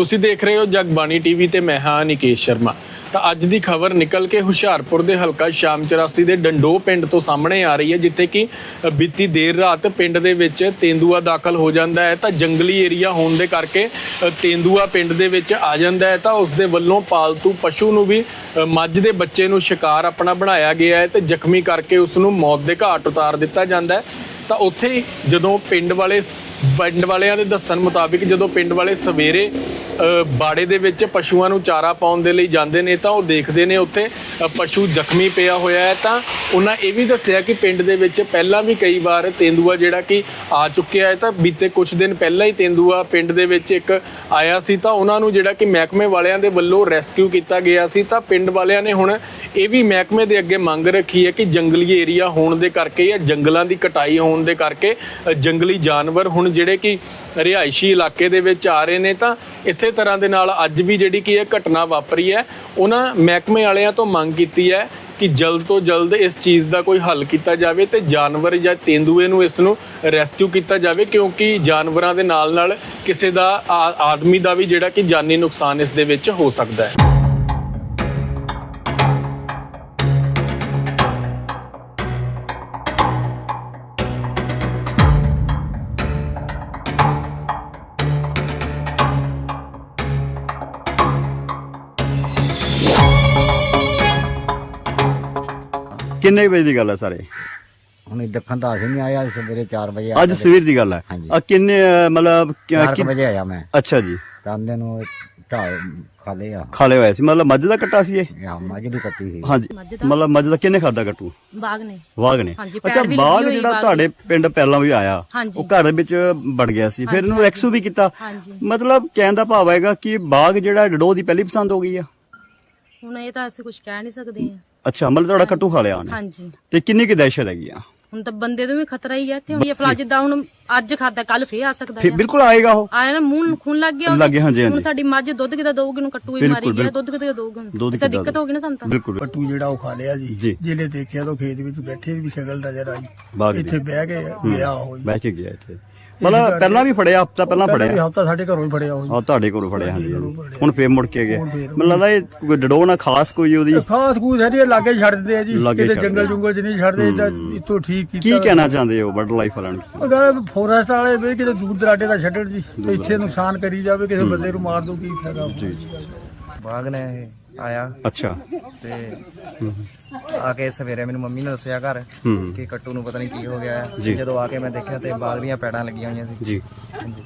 ਤੁਸੀਂ ਦੇਖ ਰਹੇ ਹੋ ਜਗਬਾਣੀ ਟੀਵੀ ਤੇ ਮੈਂ ਹਾਂ ਨਿਕੇਸ਼ ਸ਼ਰਮਾ। ਤਾਂ ਅੱਜ ਦੀ ਖਬਰ ਨਿਕਲ ਕੇ ਹੁਸ਼ਿਆਰਪੁਰ ਦੇ ਹਲਕਾ ਸ਼ਾਮ 84 ਦੇ ਡੰਡੋ ਪਿੰਡ ਤੋਂ ਸਾਹਮਣੇ ਆ ਰਹੀ ਹੈ, ਜਿੱਥੇ ਕਿ ਬੀਤੀ ਦੇਰ ਰਾਤ ਪਿੰਡ ਦੇ ਵਿੱਚ ਤੇਂਦੂਆ ਦਾਖਲ ਹੋ ਜਾਂਦਾ ਹੈ। ਤਾਂ ਜੰਗਲੀ ਏਰੀਆ ਹੋਣ ਦੇ ਕਰਕੇ ਤੇਂਦੂਆ ਪਿੰਡ ਦੇ ਵਿੱਚ ਆ ਜਾਂਦਾ ਹੈ। ਤਾਂ ਉਸ ਦੇ ਵੱਲੋਂ ਪਾਲਤੂ ਪਸ਼ੂ ਨੂੰ ਵੀ ਮੱਝ ਦੇ ਬੱਚੇ ਨੂੰ ਸ਼ਿਕਾਰ ਆਪਣਾ ਬਣਾਇਆ ਗਿਆ ਹੈ ਤੇ ਜ਼ਖਮੀ ਕਰਕੇ ਉਸ ਨੂੰ ਮੌਤ ਦੇ ਘਾਟ ਉਤਾਰ ਦਿੱਤਾ ਜਾਂਦਾ ਹੈ। ਤਾਂ ਉੱਥੇ ਹੀ ਜਦੋਂ ਪਿੰਡ ਵਾਲੇ ਸ- ਪਿੰਡ ਵਾਲਿਆਂ ਦੇ ਦੱਸਣ ਮੁਤਾਬਿਕ ਜਦੋਂ ਪਿੰਡ ਵਾਲੇ ਸਵੇਰੇ ਬਾੜੇ ਦੇ ਵਿੱਚ ਪਸ਼ੂਆਂ ਨੂੰ ਚਾਰਾ ਪਾਉਣ ਦੇ ਲਈ ਜਾਂਦੇ ਨੇ ਤਾਂ ਉਹ ਦੇਖਦੇ ਨੇ ਉੱਥੇ ਪਸ਼ੂ ਜ਼ਖਮੀ ਪਿਆ ਹੋਇਆ ਹੈ ਤਾਂ ਉਹਨਾਂ ਇਹ ਵੀ ਦੱਸਿਆ ਕਿ ਪਿੰਡ ਦੇ ਵਿੱਚ ਪਹਿਲਾਂ ਵੀ ਕਈ ਵਾਰ ਤੇਂਦੂਆ ਜਿਹੜਾ ਕਿ ਆ ਚੁੱਕਿਆ ਹੈ ਤਾਂ ਬੀਤੇ ਕੁਝ ਦਿਨ ਪਹਿਲਾਂ ਹੀ ਤੇਂਦੂਆ ਪਿੰਡ ਦੇ ਵਿੱਚ ਇੱਕ ਆਇਆ ਸੀ ਤਾਂ ਉਹਨਾਂ ਨੂੰ ਜਿਹੜਾ ਕਿ ਮਹਿਕਮੇ ਵਾਲਿਆਂ ਦੇ ਵੱਲੋਂ ਰੈਸਕਿਊ ਕੀਤਾ ਗਿਆ ਸੀ ਤਾਂ ਪਿੰਡ ਵਾਲਿਆਂ ਨੇ ਹੁਣ ਇਹ ਵੀ ਮਹਿਕਮੇ ਦੇ ਅੱਗੇ ਮੰਗ ਰੱਖੀ ਹੈ ਕਿ ਜੰਗਲੀ ਏਰੀਆ ਹੋਣ ਦੇ ਕਰਕੇ ਜਾਂ ਜੰਗਲਾਂ ਦੀ ਕਟਾਈ ਹੋਣ ਦੇ ਕਰਕੇ ਜੰਗਲੀ ਜਾਨਵਰ ਹੁਣ ਜਿਹੜੇ ਕਿ ਰਿਹਾਇਸ਼ੀ ਇਲਾਕੇ ਦੇ ਵਿੱਚ ਆ ਰਹੇ ਨੇ, ਤਾਂ ਇਸੇ ਤਰ੍ਹਾਂ ਦੇ ਨਾਲ ਅੱਜ ਵੀ ਜਿਹੜੀ ਕਿ ਇਹ ਘਟਨਾ ਵਾਪਰੀ ਹੈ, ਉਹਨਾਂ ਮਹਿਕਮੇ ਵਾਲਿਆਂ ਤੋਂ ਮੰਗ ਕੀਤੀ ਹੈ ਕਿ ਜਲਦ ਤੋਂ ਜਲਦ ਇਸ ਚੀਜ਼ ਦਾ ਕੋਈ ਹੱਲ ਕੀਤਾ ਜਾਵੇ ਤੇ ਜਾਨਵਰ ਜਾਂ ਤੇਂਦੂਏ ਨੂੰ ਇਸ ਨੂੰ ਰੈਸਕਿਊ ਕੀਤਾ ਜਾਵੇ, ਕਿਉਂਕਿ ਜਾਨਵਰਾਂ ਦੇ ਨਾਲ ਨਾਲ ਕਿਸੇ ਦਾ ਆਦਮੀ ਦਾ ਵੀ ਜਿਹੜਾ ਕਿ ਜਾਨੀ ਨੁਕਸਾਨ ਇਸ ਦੇ ਵਿੱਚ ਹੋ ਸਕਦਾ ਹੈ। ਕਿੰਨੇ ਵਜੇ ਦੀ ਗੱਲ ਹੈ ਸਾਰੇ? ਹੁਣ ਦੇਖਣ ਦਾ ਅਸੀਂ ਨਹੀਂ ਆਇਆ ਸਵੇਰੇ 4 ਵਜੇ ਅੱਜ ਸਵੇਰ ਦੀ ਗੱਲ ਹੈ। ਹਾਂਜੀ। ਆ ਕਿੰਨੇ ਅ, ਮਤਲਬ ਕਿ- 4 ਕਿ- ਵਜੇ ਆਇਆ ਮੈਂ। ਅੱਛਾ ਜੀ। ਤਾਂਦੇ ਨੂੰ ਢਾ ਖਾਲੇ ਆ। ਖਾਲੇ ਹੋਏ ਸੀ। ਮਤਲਬ ਮੱਝ ਦਾ ਕੱਟਾ ਸੀ ਇਹ? ਯਾ ਮੱਝ ਦੀ ਕੱਟੀ ਸੀ। ਹਾਂਜੀ। ਮਤਲਬ ਮੱਝ ਦਾ ਕਿੰਨੇ ਖਾਦਾ ਕੱਟੂ? ਬਾਗ ਨੇ। ਵਾਗ ਨੇ। ਹਾਂਜੀ, ਪੈਰ ਅੱਛਾ ਵੀ ਬਾਗ ਹੋਈ ਜਿਹੜਾ ਤੁਹਾਡੇ ਪਿੰਡ ਪਹਿਲਾਂ ਵੀ ਆਇਆ ਹਾਂਜੀ। ਉਹ ਘਰ ਦੇ ਵਿੱਚ ਵੜ ਗਿਆ ਸੀ। ਫਿਰ ਇਹਨੂੰ ਰੈਕਸੂ ਵੀ ਕੀਤਾ। ਹਾਂਜੀ। ਮਤਲਬ ਕਹਿਣ ਦਾ ਭਾਵ ਹੈਗਾ ਕਿ ਬਾਗ ਜਿਹੜਾ ਡਡੋ ਦੀ ਪਹਿਲੀ ਪਸੰਦ ਹੋ ਗਈ ਆ। ਹੁਣ ਇਹ ਤਾਂ ਅਸੀਂ ਕੁਝ ਕਹਿ ਨਹੀਂ ਸਕਦੇ। ਆ ਅੱਛਾ ਮਤਲਬ ਤੁਹਾਡਾ ਕੱਟੂ ਖਾ ਲਿਆ ਉਹਨੇ? ਹਾਂਜੀ। ਤੇ ਕਿੰਨੀ ਕਿ ਦਹਿਸ਼ਤ ਹੈਗੀ ਆ? ਹੁਣ ਤਾਂ ਬੰਦੇ ਤੋਂ ਵੀ ਖਤਰਾ ਹੀ ਹੈ ਤੇ ਹੁਣ ਇਹ ਫਲਾ ਜਿੱਦਾਂ ਹੁਣ ਅੱਜ ਖਾਦਾ ਕੱਲ ਫੇਰ ਆ ਸਕਦਾ ਫਿਰ ਹੈ ਬਿਲਕੁਲ ਆਏਗਾ ਉਹ? ਆਇਆ ਨਾ ਮੂੰਹ ਨੂੰ ਖੂਨ ਲੱਗ ਗਿਆ ਲੱਗ ਗਿਆ, ਹਾਂਜੀ, ਹੁਣ ਹਾਂਜੀ। ਸਾਡੀ ਮੱਝ ਦੁੱਧ ਕਿਦਾ ਦਊਗੀ ਨੂੰ ਕੱਟੂ ਹੀ ਬਿਲਕੁਲ, ਮਾਰੀ ਗਿਆ ਬਿਲਕੁਲ। ਦੁੱਧ ਕਿਦਾ ਦਊਗੀ? ਦੁੱਧ ਤਾਂ ਕਿੱਦਾਂ ਦਿੱਕਤ ਹੋ ਗਈ ਨਾ ਤੁਹਾਨੂੰ ਤਾਂ? ਬਿਲਕੁਲ ਪੱਟੂ ਜਿਹੜਾ ਉਹ ਖਾ ਲਿਆ ਜੀ। ਜੀ। ਜਿਹਨੇ ਦੇਖਿਆ ਤਾਂ ਖੇਤ ਵਿੱਚ ਬੈਠੇ ਵੀ ਸ਼ਕਲ ਨਜ਼ਰ ਆਈ। ਬਾਗ ਦੀ ਇੱਥੇ ਬਹਿ ਕੇ ਗਿਆ ਉਹ ਜੀ। ਬਹਿ ਕੇ ਗਿਆ ਇੱਥੇ। ਮਤਲਬ ਪਹਿਲਾਂ ਵੀ ਫੜਿਆ ਹਫਤਾ ਪਹਿਲਾਂ ਫੜਿਆ। ਹਫਤਾ ਸਾਡੇ ਘਰੋਂ ਹੀ ਫੜਿਆ ਉਹ ਆ ਤੁਹਾਡੇ ਕੋਲੋਂ ਫੜਿਆ ਹਾਂਜੀ। ਹੁਣ ਫੇਰ ਮੁੜ ਕੇ ਫੇਰ ਮੈਨੂੰ ਲੱਗਦਾ ਇਹ ਕੋਈ ਡਡੋ ਨਾ ਖਾਸ ਕੋਈ ਉਹਦੀ। ਖਾਸ ਕੂਸ ਹੈ ਜੀ ਇਹ ਲਾਗੇ ਛੱਡ ਦਿੰਦੇ ਆ ਜੀ। ਕਿਤੇ ਜੰਗਲ ਜੁੰਗਲ ਚ ਨਹੀਂ ਛੱਡਦੇ ਤਾਂ ਇੱਥੋਂ ਠੀਕ ਕੀਤਾ। ਕੀ ਕਹਿਣਾ ਚਾਹੁੰਦੇ ਹੋ ਵਰਡ ਲਾਈਫ ਵਾਲਿਆਂ ਨੂੰ? ਉਹ ਗੱਲ ਫੋਰੈਸਟ ਵਾਲੇ ਵੀ ਕਿਤੇ ਦੂਰ ਦਰਾਡੇ ਦਾ ਛੱਡਣ ਜੀ। ਇੱਥੇ ਨੁਕਸਾਨ ਕਰੀ ਜਾਵੇ ਕਿਸੇ ਬੰਦੇ ਨੂੰ ਮਾਰ ਦੋ ਕੀ ਫਾਇਦਾ। ਜੀ। ਬਾਗ ਨੇ ਇਹ ਆਇਆ। ਅੱਛਾ। ਤੇ ਆ ਕੇ ਸਵੇਰੇ ਮੈਨੂੰ ਮੰਮੀ ਨੇ ਦੱਸਿਆ ਘਰ ਹੂੰ। ਕਿ ਕੱਟੂ ਨੂੰ ਪਤਾ ਨਹੀਂ ਕੀ ਹੋ ਗਿਆ ਹੈ। ਜਦੋਂ ਆ ਕੇ ਮੈਂ ਦੇਖਿਆ ਤੇ ਬਾਗ ਦੀਆਂ ਪੈੜਾਂ ਲੱਗੀਆਂ ਹੋਈਆਂ ਸੀ। ਜੀ।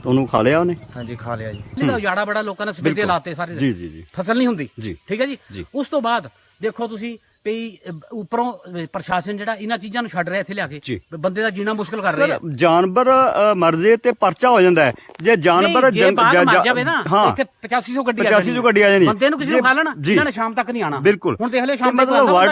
ਤੁਹਾਨੂੰ ਖਾ ਲਿਆ ਉਹਨੇ? ਹਾਂਜੀ ਖਾ ਲਿਆ ਜੀ। ਤਾਂ ਉਜਾੜਾ ਬੜਾ ਲੋਕਾਂ ਨੇ ਸਪੇਦੇ ਲਾਤੇ ਸਾਰੇ ਜੀ ਜੀ ਜੀ। ਫਸਲ ਨਹੀਂ ਹੁੰਦੀ। ਜੀ। ਠੀਕ ਹੈ ਜੀ? ਜੀ। ਉਸ ਤੋਂ ਬਾਅਦ ਦੇਖੋ ਤੁਸੀਂ ਅਹ, ਉੱਪਰੋਂ ਪ੍ਰਸ਼ਾਸਨ ਜਿਹੜਾ ਇਹਨਾਂ ਚੀਜ਼ਾਂ ਨੂੰ ਛੱਡ ਰਿਹਾ ਇੱਥੇ ਲਿਆ ਕੇ ਬੰਦੇ ਦਾ ਜੀਣਾ ਮੁਸ਼ਕਲ ਕਰ ਰਹੇ ਸਰ ਜਾਨਵਰ ਅ, ਮਰ ਜੇ ਤੇ ਪਰਚਾ ਹੋ ਜਾਂਦਾ ਹੈ। ਜੇ ਜਾਨਵਰ ਜਾਵੇ ਨਾ ਹਾਂ। ਇੱਥੇ 8500 ਗੱਡੀ 8500 ਗੱਡੀ ਆ ਜਾਣੀ ਬੰਦੇ ਨੂੰ ਕਿਸੇ ਨੂੰ ਖਾ ਲੈਣਾ। ਇਹਨਾਂ ਨੇ ਸ਼ਾਮ ਤੱਕ ਨਹੀਂ ਆਣਾ ਬਿਲਕੁਲ। ਹੁਣ ਦੇਖ ਤੇ ਸ਼ਾਮ ਤੱਕ